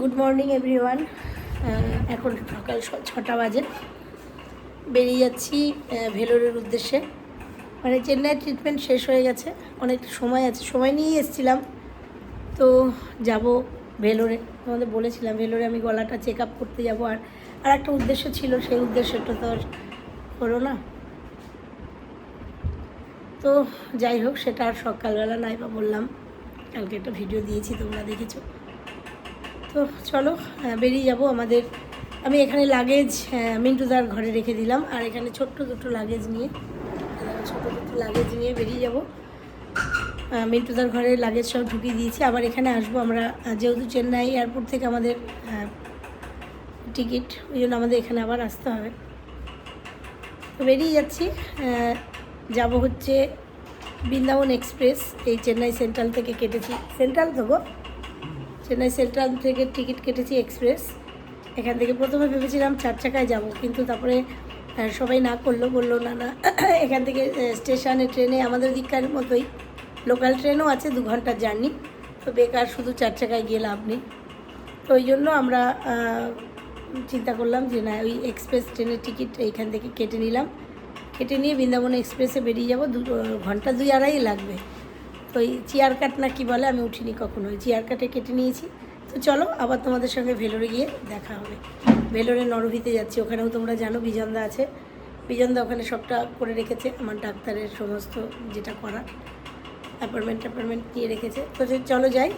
Good morning everyone এখন সকাল ছটা বাজে। বেরিয়ে যাচ্ছি ভেলোরের উদ্দেশ্যে। মানে চেন্নাই ট্রিটমেন্ট শেষ হয়ে গেছে। অনেক সময় আছে। সময় নিয়েই এসেছিলাম। তো যাব ভেলোরে। তোমাদের বলেছিলাম, ভেলোরে আমি গলাটা চেক আপ করতে যাব। আর আর একটা উদ্দেশ্য ছিল, সেই উদ্দেশ্যটা তো হলো না। তো যাই হোক, সেটা আর সকালবেলা নাই বা বললাম। কালকে একটা ভিডিও দিয়েছি, তোমরা দেখেছ। তো চলো বেরিয়ে যাব আমাদের। আমি এখানে লাগেজ মিন্টুদার ঘরে রেখে দিলাম। আর এখানে ছোট্ট দুটো লাগেজ নিয়ে ছোট দুটো লাগেজ নিয়ে বেরিয়ে যাব। মিন্টুদার ঘরে লাগেজ সব ঢুকিয়ে দিয়েছি। আবার এখানে আসব আমরা যেহেতু চেন্নাই এয়ারপোর্ট থেকে আমাদের টিকিট ওই জন্য আমাদের এখানে আবার আসতে হবে। তো বেরিয়ে যাচ্ছি যাব হচ্ছে বৃন্দাবন এক্সপ্রেস, এই চেন্নাই সেন্ট্রাল থেকে কেটেছি। সেন্ট্রাল তো চেন্নাই সেন্ট্রাল থেকে টিকিট কেটেছি এক্সপ্রেস। এখান থেকে প্রথমে ভেবেছিলাম চার চাকায় যাব, কিন্তু তারপরে সবাই না করল, বলল, না না। এখান থেকে স্টেশনে, ট্রেনে, আমাদের দিককার মতোই। লোকাল ট্রেনও আছে, দু ঘণ্টার জার্নি। তো বেকার শুধু চার চাকায় গিয়ে লাভ নেই। তো ওই জন্য আমরা চিন্তা করলাম যে, না, ওই এক্সপ্রেস ট্রেনের টিকিট এইখান থেকে কেটে নিলাম। কেটে নিয়ে বৃন্দাবন এক্সপ্রেসে বেরিয়ে যাব, দু ঘণ্টা দুই আড়াই লাগবে। তো ওই চেয়ার কাট না কি বলে, আমি উঠিনি কখনো চেয়ার কাটে কেটে নিয়েছি। তো চলো, আবার তোমাদের সঙ্গে ভেলোরে গিয়ে দেখা হবে। ভেলোরে নরভিতে যাচ্ছি, ওখানেও তোমরা জানো বিজনদা আছে। বিজনদা ওখানে সবটা করে রেখেছে, আমার ডাক্তারের সমস্ত যেটা করা অ্যাপয়েন্টমেন্ট অ্যাপয়েন্টমেন্ট নিয়ে রেখেছে। তো চলো যাই,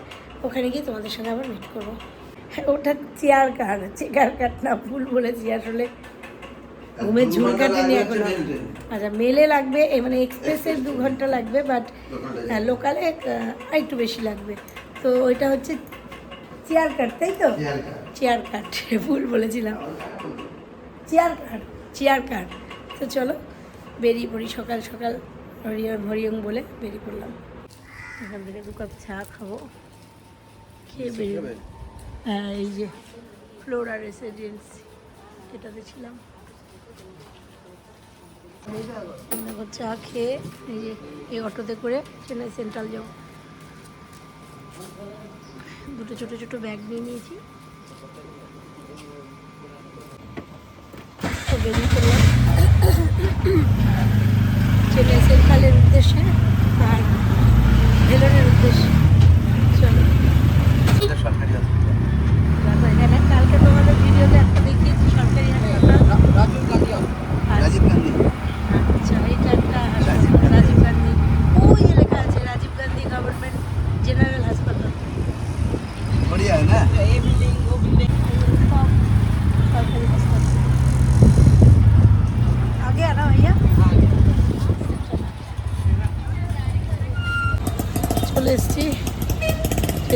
ওখানে গিয়ে তোমাদের সঙ্গে আবার মিট করব। ওটা চেয়ার কাট চেয়ার কাট না, ভুল বলেছি আসলে। ঘুমের ঝুল কাটেনি এখনও। আচ্ছা মেলে লাগবে এ মানে এক্সপ্রেসের দু ঘণ্টা লাগবে বাট লোকালে একটু বেশি লাগবে। তো ওইটা হচ্ছে চেয়ার কাট তাই তো? চেয়ার কাট ভুল বলেছিলাম। চেয়ার কাট চেয়ার কাট তো চলো বেরিয়ে পড়ি সকাল সকাল হরিয়ং হরিয়ং বলে বেরিয়ে পড়লাম। এখান থেকে দু কাপ চা খাব। খেয়ে বেরিয়ে হ্যাঁ এই যে ফ্লোরা রেসিডেন্সি এটাতে ছিলাম। দেখো চা খেয়ে এই যে এই অটোতে করে চেন্নাই সেন্ট্রাল যাব। দুটো ছোট ছোট ব্যাগ নিয়ে নিয়েছি। তো বেরিয়ে পড়লাম। চেন্নাই সেন্ট্রালের উদ্দেশ্যে আর ভেলোরের উদ্দেশ্যে। চলো। সরকারি হসপিটাল এখানে কালকে তোমাদের ভিডিওতে একটা দেখিয়েছি সরকারি হাসপাতাল।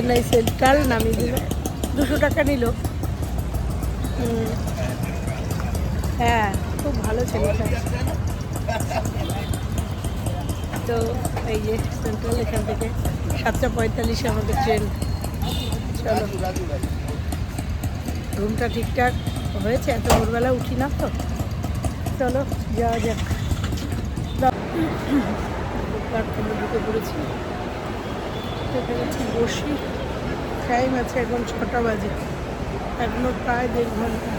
চেন্নাই সেন্ট্রাল নামিয়ে দিল। দুশো টাকা নিল। হ্যাঁ খুব ভালো ছেলেটা। তো এই যে সেন্ট্রাল এখান থেকে সাতটা পঁয়তাল্লিশে আমাদের ট্রেন। চলো। রুমটা ঠিকঠাক হয়েছে, এত ভোরবেলা উঠি না তো। চলো, যাওয়া যাক। প্ল্যাটফর্মে ঢুকে পড়েছি। এখানে বসি। টাইম আছে এখন ছটা বাজে। এখনও প্রায় দেড় ঘণ্টা।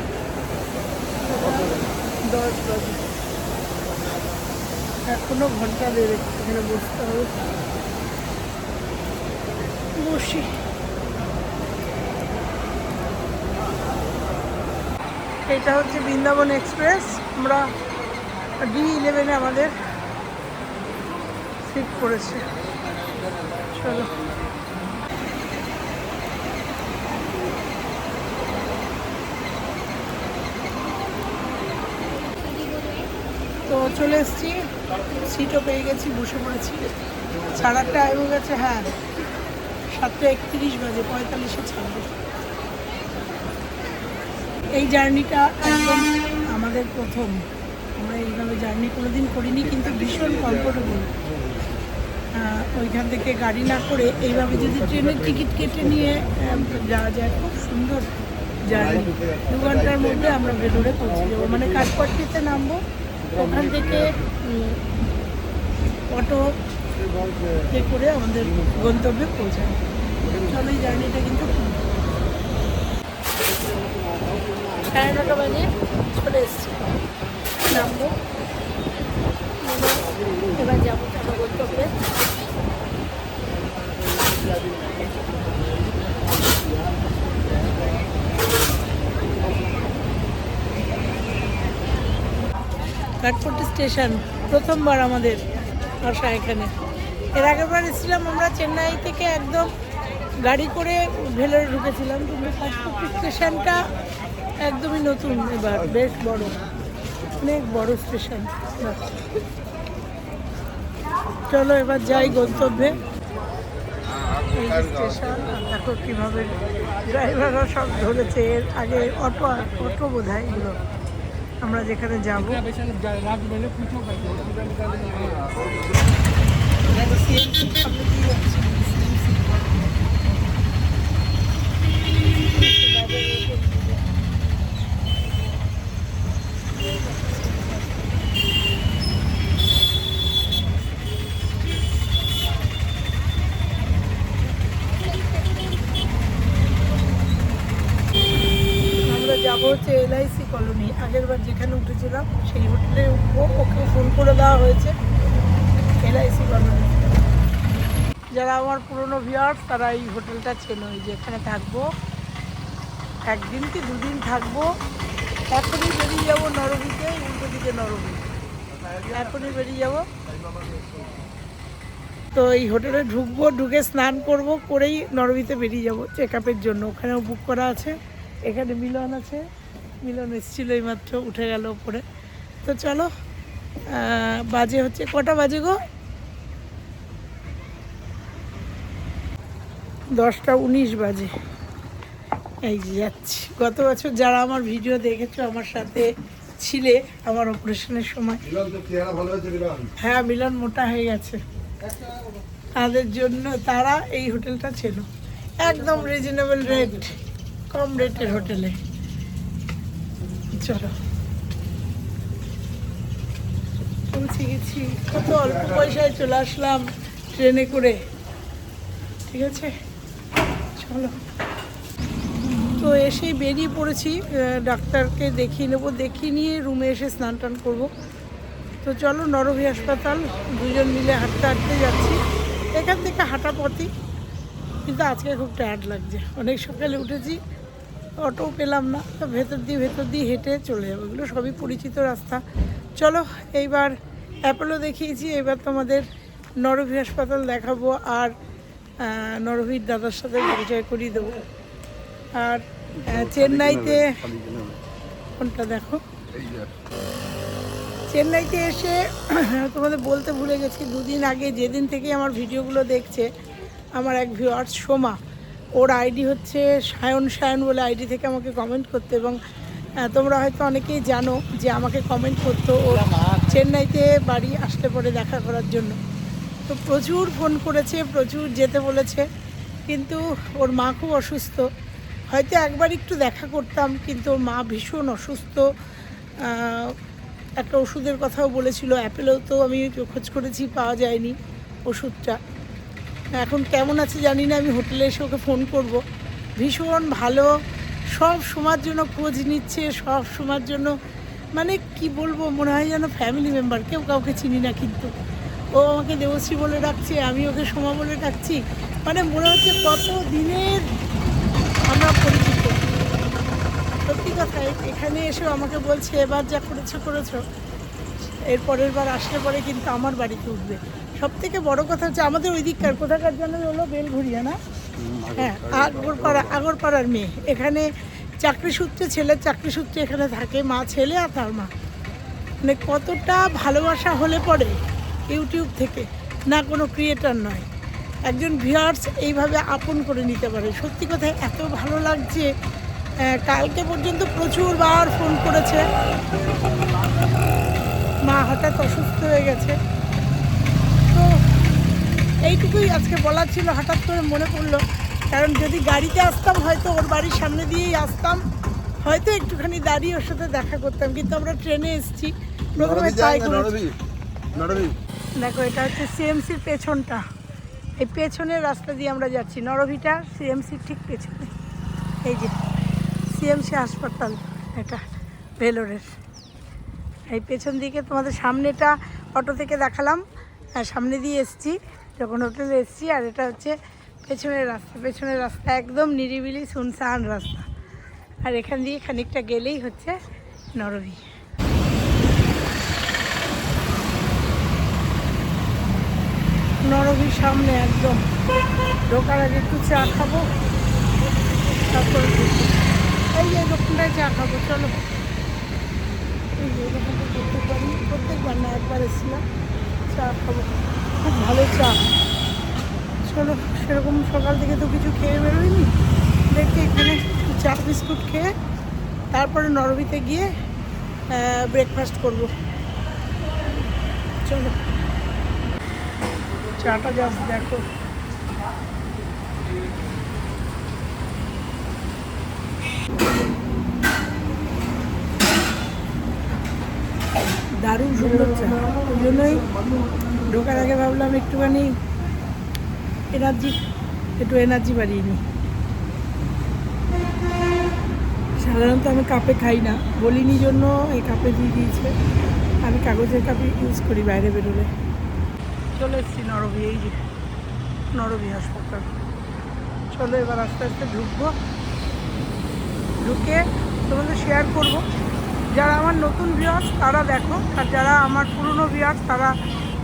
দশ বাজে। এখনও ঘণ্টা দেবে এখানে বসতে হবে। বসি। এটা হচ্ছে বৃন্দাবন এক্সপ্রেস। আমরা ডি ইলেভেনে আমাদের সিট পড়েছে চলো। তো চলে এসেছি। সিটও পেয়ে গেছি, বসে পড়েছি। সাড়ে টাইম হয়ে গেছে হ্যাঁ। সাতটা একত্রিশ বাজে, পঁয়তাল্লিশে ছাড়বে। এই জার্নিটা একদম আমাদের প্রথম। আমরা এইভাবে জার্নি কোনো দিন করিনি, কিন্তু ভীষণ কমফোর্টেবল ওইখান থেকে গাড়ি না করে এইভাবে যদি ট্রেনের টিকিট কেটে নিয়ে যাওয়া যায়, খুব সুন্দর জার্নি। দু ঘণ্টার মধ্যে আমরা ভেলোরে পৌঁছে যাব। মানে কাঠপট্টিতে নামবো ওখান থেকে অটো করে আমাদের গন্তব্যে পৌঁছায়। চলো এই জার্নিটা কিন্তু সাড়ে নটা বাজে, চলে এসছি। নামবো। এবার- যাব যাব গন্তব্যে। কাঠপট্টি স্টেশন প্রথমবার আমাদের আসা এখানে। এর আগেরবার এসেছিলাম আমরা চেন্নাই থেকে একদম গাড়ি করে ভেলোরে ঢুকেছিলাম, কিন্তু কাঠপট্টি স্টেশনটা একদমই নতুন এবার, বেশ বড়, অনেক বড় স্টেশন। চলো এবার যাই গন্তব্যে। এই স্টেশন, দেখো কীভাবে ড্রাইভাররা সব ধরেছে, এর আগে অটো অটো বোধ হয় এগুলো। আমরা যেখানে যাব। Thank CNC হচ্ছে এলআইসি কলোনি। আগেরবার যেখানে উঠেছিলাম, সেই হোটেলে উঠবো ওকে ফোন করে দেওয়া হয়েছে এলআইসি কলোনি। যারা আমার পুরনো ভিউয়ার্স তারা এই হোটেলটা চেনো, এই যে এখানে থাকব। একদিন কি দুদিন থাকব। এখনই বেরিয়ে যাব নরবিতে, উল্টো দিকে নরবি। এখনই বেরিয়ে যাব। তো এই হোটেলে ঢুকবো, ঢুকে স্নান করব, করেই নরবিতে বেরিয়ে যাব। চেক আপের জন্য। ওখানেও বুক করা আছে। এখানে মিলন আছে। মিলন এসেছিল এইমাত্র উঠে গেল ওপরে তো চলো বাজে হচ্ছে কটা বাজে গো? দশটা উনিশ বাজে। এই যে যাচ্ছি। গত বছর যারা আমার ভিডিও দেখেছ আমার সাথে ছিলে আমার অপারেশনের সময়। হ্যাঁ মিলন মোটা হয়ে গেছে। তাদের জন্য তারা এই হোটেলটা ছিল একদম রিজনেবল রেট কম রেটের হোটেলে। চলো। পৌঁছে গেছি। কত অল্প পয়সায় চলে আসলাম ট্রেনে করে। ঠিক আছে? চলো। তো এসেই বেরিয়ে পড়েছি। ডাক্তারকে দেখিয়ে নেব। দেখিয়ে নিয়ে রুমে এসে স্নান টান করব। তো চলো নরবী হাসপাতাল। দুজন মিলে হাঁটতে হাঁটতে যাচ্ছি। এখান থেকে হাঁটা পথই। কিন্তু আজকে খুব টায়ার্ড লাগছে। অনেক সকালে উঠেছি। অটো পেলাম না ভেতর দিয়ে ভেতর দিয়ে হেঁটে চলে যাব। এগুলো সবই পরিচিত রাস্তা। চলো এইবার অ্যাপোলো দেখিয়েছি এবার তোমাদের নরবী হাসপাতাল দেখাবো আর আহ, নরবীর দাদার সাথে পরিচয় করিয়ে দেবো। আর চেন্নাইতে কোনটা দেখো? চেন্নাইতে এসে তোমাদের বলতে ভুলে গেছি দুদিন আগে যেদিন থেকে আমার ভিডিওগুলো দেখছে আমার এক ভিউয়ার্স সোমা ওর আইডি হচ্ছে সায়ন সায়ন বলে আইডি থেকে আমাকে কমেন্ট করতে এবং তোমরা হয়তো অনেকেই জানো যে আমাকে কমেন্ট করতো ও চেন্নাইতে বাড়ি আসতে পরে দেখা করার জন্য। তো প্রচুর ফোন করেছে, প্রচুর যেতে বলেছে, কিন্তু ওর মা খুব অসুস্থ। হয়তো একবার একটু দেখা করতাম, কিন্তু ওর মা ভীষণ অসুস্থ। একটা ওষুধের কথাও বলেছিল, অ্যাপেলেও তো আমি খোঁজ করেছি, পাওয়া যায়নি ওষুধটা। এখন কেমন আছে জানি না, আমি হোটেলে এসে ওকে ফোন করব। ভীষণ ভালো, সব সময়ের জন্য খোঁজ নিচ্ছে, সব সময়ের জন্য মানে কি বলব, মনে হয় যেন ফ্যামিলি মেম্বার কেউ কাউকে চিনি না কিন্তু। ও আমাকে দেবশ্রী বলে ডাকছে, আমি ওকে সোমা বলে ডাকছি মানে মনে হচ্ছে কত দিনের আমরা পরিচিত। সত্যি কথা এখানে এসেও আমাকে বলছে, এবার যা করেছ করেছ। এর পরের বার আসলে পরে কিন্তু আমার বাড়িতে উঠবে। সব থেকে বড় কথা হচ্ছে আমাদের ওই দিককার কোথাকার জন্য হলো বেলঘুরিয়া না? হ্যাঁ আগরপাড়া আগরপাড়ার মেয়ে। এখানে চাকরি সূত্রে ছেলের চাকরি সূত্রে এখানে থাকে মা ছেলে আর তার মা। মানে কতটা ভালোবাসা হলে পরে ইউটিউব থেকে না কোনো ক্রিয়েটার নয়। একজন ভিউয়ার্স এইভাবে আপন করে নিতে পারে। সত্যি কথা এত ভালো লাগছে কালকে পর্যন্ত প্রচুর বার ফোন করেছে। মা হঠাৎ অসুস্থ হয়ে গেছে। এইটুকুই আজকে বলার ছিল হঠাৎ করে মনে পড়ল। কারণ যদি গাড়িতে আসতাম হয়তো ওর বাড়ির সামনে দিয়েই আসতাম। হয়তো একটুখানি দাঁড়িয়ে ওর সাথে দেখা করতাম কিন্তু আমরা ট্রেনে এসেছি। প্রথমে দেখো এটা হচ্ছে সিএমসির পেছনটা। এই পেছনের রাস্তা দিয়ে আমরা যাচ্ছি। নরভিটা সিএমসির ঠিক পেছনে। এই যে সিএমসি হাসপাতাল এটা ভেলোরের। এই পেছন দিকে তোমাদের সামনেটা অটো থেকে দেখালাম। আর সামনে দিয়ে এসছি। যখন হোটেলে এসছি, আর এটা হচ্ছে পেছনের রাস্তা। পেছনের রাস্তা একদম নিরিবিলি শুনশান রাস্তা। আর এখান দিয়ে খানিকটা গেলেই হচ্ছে নরবি। নরবির সামনে একদম ঢোকার আগে একটু চা খাব। তারপরে এই যে দোকানটায় চা খাব, চলো। এই যে দোকানটা প্রত্যেকবারই প্রত্যেকবার না, একবার এসেছিলাম, চা খাব। খুব ভালো চা। চলো, সেরকম সকাল থেকে তো কিছু খেয়ে বেরোয়নি। দেখি এখানে চা বিস্কুট খেয়ে, তারপরে নরবিতে গিয়ে ব্রেকফাস্ট করব। চলো। চাটা জাস্ট দেখো। দারুণ সুন্দর চা। ওই জন্যই ঢোকার আগে ভাবলাম একটুখানি এনার্জি একটু এনার্জি বাড়িয়ে নিই। সাধারণত আমি কাপে খাই না, বলিনি জন্য এই কাপে দিয়ে দিয়েছে। আমি কাগজের কাপে ইউজ করি বাইরে বেরোলে। চলে এসেছি নরবি এই যে নরবি হাসপাতাল। চলো এবার আস্তে আস্তে ঢুকবো। ঢুকে তোমাদের শেয়ার করব। যারা আমার নতুন ভিউয়ার্স তারা দেখো, আর যারা আমার পুরনো ভিউয়ার্স তারা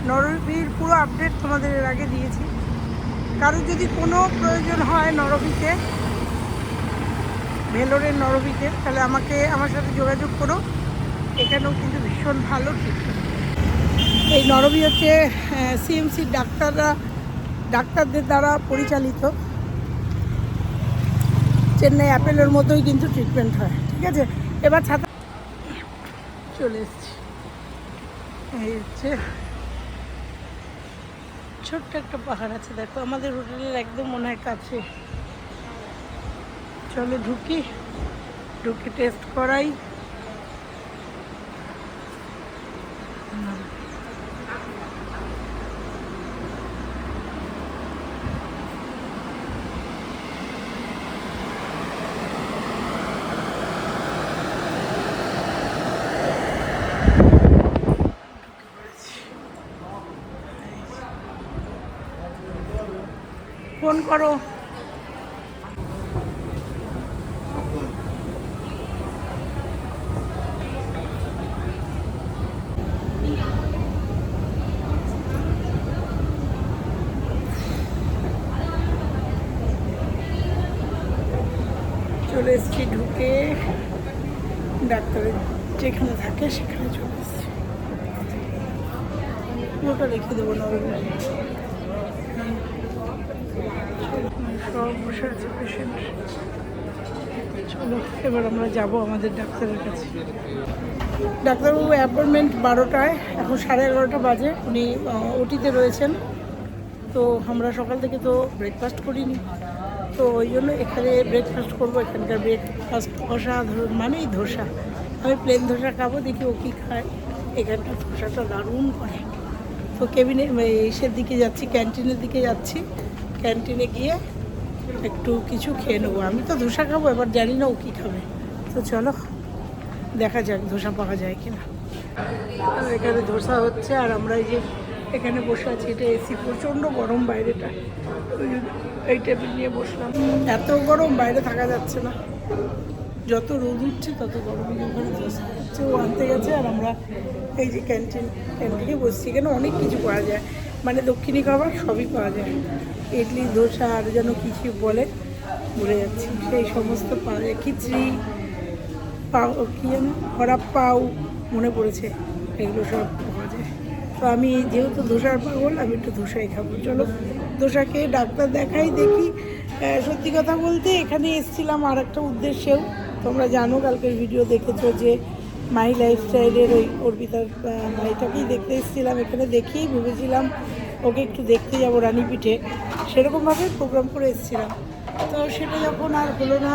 নরবির পুরো আপডেট তোমাদের এর আগে দিয়েছি। কারোর যদি কোনো প্রয়োজন হয় নরবিতে ভেলোরের নরবিতে তাহলে আমাকে আমার সাথে যোগাযোগ করো। এখানেও কিন্তু ভীষণ ভালো ট্রিটমেন্ট এই নরবি হচ্ছে সিএমসির ডাক্তাররা, ডাক্তারদের দ্বারা পরিচালিত। চেন্নাই অ্যাপেলের মতোই কিন্তু ট্রিটমেন্ট হয়, ঠিক আছে? এবার ছাতা চলে এসছি। এই হচ্ছে ছোট্ট একটা পাহাড় আছে, দেখো, আমাদের হোটেলের একদম মনে হয় কাছে। চলো ঢুকি ঢুকি টেস্ট করাই ফোন করো। চলে এসছি ঢুকে। ডাক্তারের যেখানে থাকে সেখানে চলে এসছি। পুরোটা রেখে দেবো নরমে বসে আছে। পেশেন্ট চলো, এবার আমরা যাব আমাদের ডাক্তারের কাছে। ডাক্তারবাবু অ্যাপয়েন্টমেন্ট বারোটায়, এখন সাড়ে এগারোটা বাজে, উনি ওটিতে রয়েছেন। তো আমরা সকাল থেকে তো ব্রেকফাস্ট করিনি। তো ওই জন্য এখানে ব্রেকফাস্ট করব, এখানকার ব্রেকফাস্ট অসাধারণ, মানেই ধোসা। আমি প্লেন ধোসা খাব, দেখি ও কী খায়। এখানকার ধোসাটা দারুণ করে। তো কেবিনে ইসের দিকে যাচ্ছি ক্যান্টিনের দিকে যাচ্ছি। ক্যান্টিনে গিয়ে একটু কিছু খেয়ে নেব। আমি তো ধোসা খাব, এবার জানি না ও কী খাবে। তো চলো, দেখা যাক ধোসা পাওয়া যায় কিনা। আর এখানে ধোসা হচ্ছে, আর আমরা এই যে এখানে বসে আছি, এটা এসি প্রচণ্ড গরম বাইরেটা। এই টেবিল নিয়ে বসলাম। এত গরম বাইরে থাকা যাচ্ছে না। যত রোদ উঠছে, তত গরম ওখানে ধোসা হচ্ছে। ও আনতে গেছে, আর আমরা এই যে ক্যান্টিন ক্যান্টিনে বসছি। এখানে অনেক কিছু পাওয়া যায়। মানে দক্ষিণী খাবার সবই পাওয়া যায়। ইডলি ধোসা আর যেন কিছু বলে, ভুলে যাচ্ছি। সেই সমস্ত খিচড়ি, পাও, কী যেন হরাপ্পাও মনে পড়েছে। এগুলো সব পাওয়া যায়। তো আমি যেহেতু ধোসার পাগল, আমি একটু ধোসাই খাব। চলো ধোসাকে ডাক্তার দেখাই, দেখি। সত্যি কথা বলতে এখানে এসেছিলাম আর একটা উদ্দেশ্যেও। তোমরা জানো, কালকের ভিডিও দেখেছ যে মাই লাইফস্টাইলের ওই অর্পিতার ভাইটাকেই দেখতে এসেছিলাম। এখানে দেখেই ভেবেছিলাম ওকে একটু দেখতে যাব রানীপিঠে। সেরকমভাবে প্রোগ্রাম করে এসেছিলাম। তো সেটা যখন আর হলো না,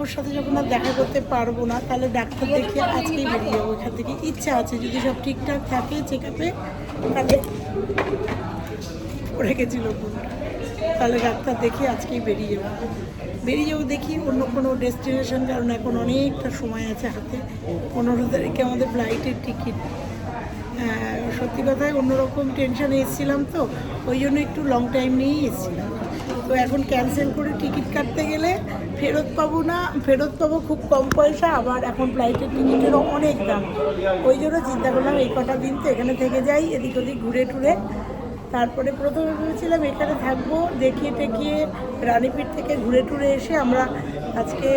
ওর সাথে যখন আর দেখা করতে পারব না, তাহলে ডাক্তার দেখিয়ে আজকেই বেরিয়ে যাব এখান থেকে। ইচ্ছা আছে, যদি সব ঠিকঠাক থাকে চেক আপে তাহলে পড়ে গেছিল তাহলে ডাক্তার দেখে আজকেই বেরিয়ে যাব। বেরিয়ে যাব দেখি অন্য কোনো ডেস্টিনেশন কারণ এখন অনেকটা সময় আছে হাতে। পনেরো তারিখে আমাদের ফ্লাইটের টিকিট সত্যি কথায় অন্যরকম টেনশানে এসেছিলাম তো, ওই জন্য একটু লং টাইম নিয়েই এসেছিলাম। তো এখন ক্যান্সেল করে টিকিট কাটতে গেলে ফেরত পাবো না, ফেরত পাবো খুব কম পয়সা, আবার এখন ফ্লাইটের টিকিটেরও অনেক দাম। ওই জন্য চিন্তা করলাম এই কটা দিন তো এখানে থেকে যাই, এদিক ওদিক ঘুরে টুরে। তারপরে প্রথমে ভেবেছিলাম এখানে থাকব, দেখিয়ে টেকিয়ে রানীপীঠ থেকে ঘুরে টুরে এসে আমরা আজকে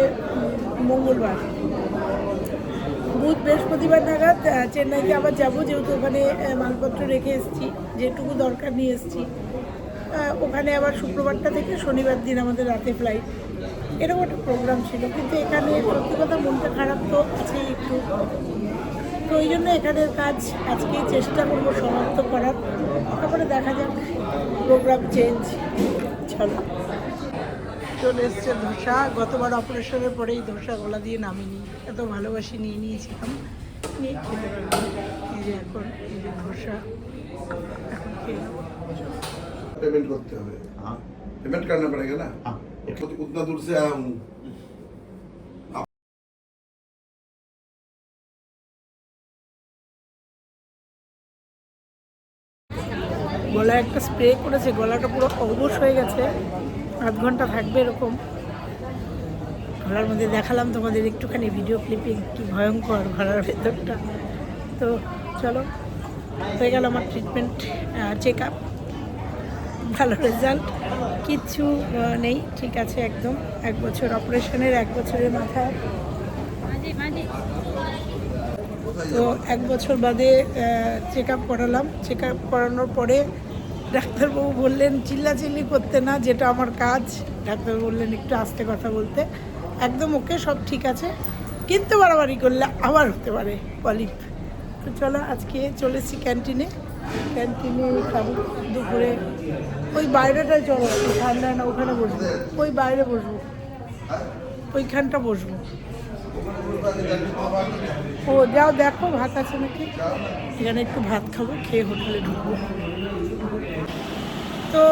মঙ্গলবার। বুধ বৃহস্পতিবার নাগাদ চেন্নাইতে আবার যাব যেহেতু ওখানে মালপত্র রেখে এসেছি, যেটুকু দরকার নিয়ে এসেছি। ওখানে আবার শুক্রবারটা থেকে শনিবার দিন আমাদের রাতে ফ্লাইট এরকম একটা প্রোগ্রাম ছিল। কিন্তু এখানে সত্যি কথা মনটা খারাপ তো আছে একটু। তো ওই জন্য এখানের কাজ আজকে চেষ্টা করব সমাপ্ত করার। তারপরে দেখা যাক প্রোগ্রাম চেঞ্জ চলো। চলে এসছে ধোসা গতবার অপারেশনের পরেই ধোসা গলা দিয়ে নামিনি এত ভালোবাসি নিয়ে নিয়েছিলাম নিয়ে খেতে পারবো এই যে এখন এই যে ধোসা এখন খেয়ে নেবো। पेमेंट करते हुए हाँ पेमेंट करना पड़ेगा ना हाँ तो उतना दूर से आया हूँ গলায় একটা স্প্রে করেছে গলাটা পুরো অবশ হয়ে গেছে আধ ঘণ্টা থাকবে এরকম। গলার মধ্যে দেখালাম তোমাদের একটুখানি ভিডিও ক্লিপিং কি ভয়ঙ্কর গলার ভেতরটা। তো চলো, হয়ে গেল আমার ট্রিটমেন্ট চেক আপ ভালো রেজাল্ট কিচ্ছু নেই, ঠিক আছে একদম। এক বছর অপারেশনের এক বছরের মাথায়। তো এক বছর বাদে চেক আপ করালাম। চেক আপ করানোর পরে ডাক্তারবাবু বললেন, চিল্লাচিল্লি করতে না, যেটা আমার কাজ। ডাক্তারবাবু বললেন, একটু আস্তে কথা বলতে। একদম ওকে সব ঠিক আছে, কিন্তু বাড়াবাড়ি করলে আবার হতে পারে পলিপ। তো চলো, আজকে চলেছি ক্যান্টিনে। ক্যান্টিনে খাব দুপুরে। ওই বাইরেটায় চলো ঠান্ডা না, ওখানে বসবো। ওই বাইরে বসবো। ওইখানটা বসবো। ও, যাও, দেখো, ভাত আছে নাকি? এখানে একটু ভাত খাব, খেয়ে হোটেলে ঢুকবো। তো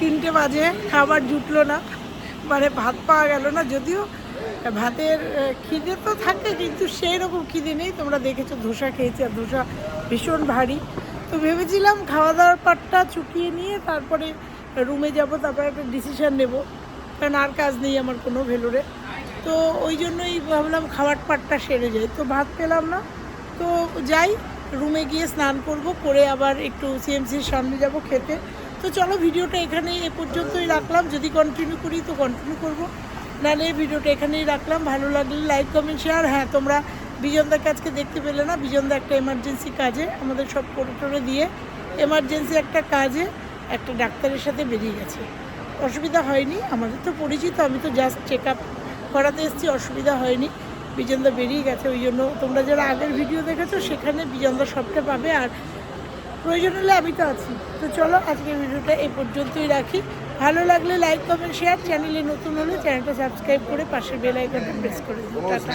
তিনটে বাজে, খাবার জুটলো না। মানে ভাত পাওয়া গেল না, যদিও ভাতের খিদে তো থাকে, কিন্তু সেই রকম খিদে নেই। তোমরা দেখেছ ধোসা খেয়েছি, আর ধোসা ভীষণ ভারী। তো ভেবেছিলাম খাওয়া দাওয়ার পাটটা চুকিয়ে নিয়ে তারপরে রুমে যাব, তারপরে একটা ডিসিশন নেব। কারণ আর কাজ নেই আমার কোনো ভেলোরে। তো ওই জন্যই ভাবলাম খাওয়ার পাটটা সেরে যায় তো ভাত পেলাম না। তো যাই, রুমে গিয়ে স্নান করব, করে আবার একটু সিএমসির সামনে যাব খেতে। তো চলো ভিডিওটা এখানেই এ পর্যন্তই রাখলাম। যদি কন্টিনিউ করি তো কন্টিনিউ করব। নাহলে ভিডিওটা এখানেই রাখলাম। ভালো লাগলে লাইক কমেন্ট শেয়ার হ্যাঁ তোমরা বিজনদাকে আজকে দেখতে পেলে না? বিজনদা একটা এমার্জেন্সি কাজে, আমাদের সব করে দিয়ে এমার্জেন্সি একটা কাজে একটা ডাক্তারের সাথে বেরিয়ে গেছে। অসুবিধা হয়নি, আমাদের তো পরিচিত, আমি তো জাস্ট চেক আপ করাতে এসেছি, অসুবিধা হয়নি। বিজনদা বেরিয়ে গেছে, ওই জন্য তোমরা যারা আগের ভিডিও দেখেছ, সেখানে বিজনদা সবটা পাবে। আর প্রয়োজন হলে আমি তো আছি। তো চলো আজকের ভিডিওটা এই পর্যন্তই রাখি। ভালো লাগলে লাইক কমেন্ট শেয়ার চ্যানেলে নতুন হলে চ্যানেলটা সাবস্ক্রাইব করে পাশের বেল আইকনটা প্রেস করে দিন টাটা।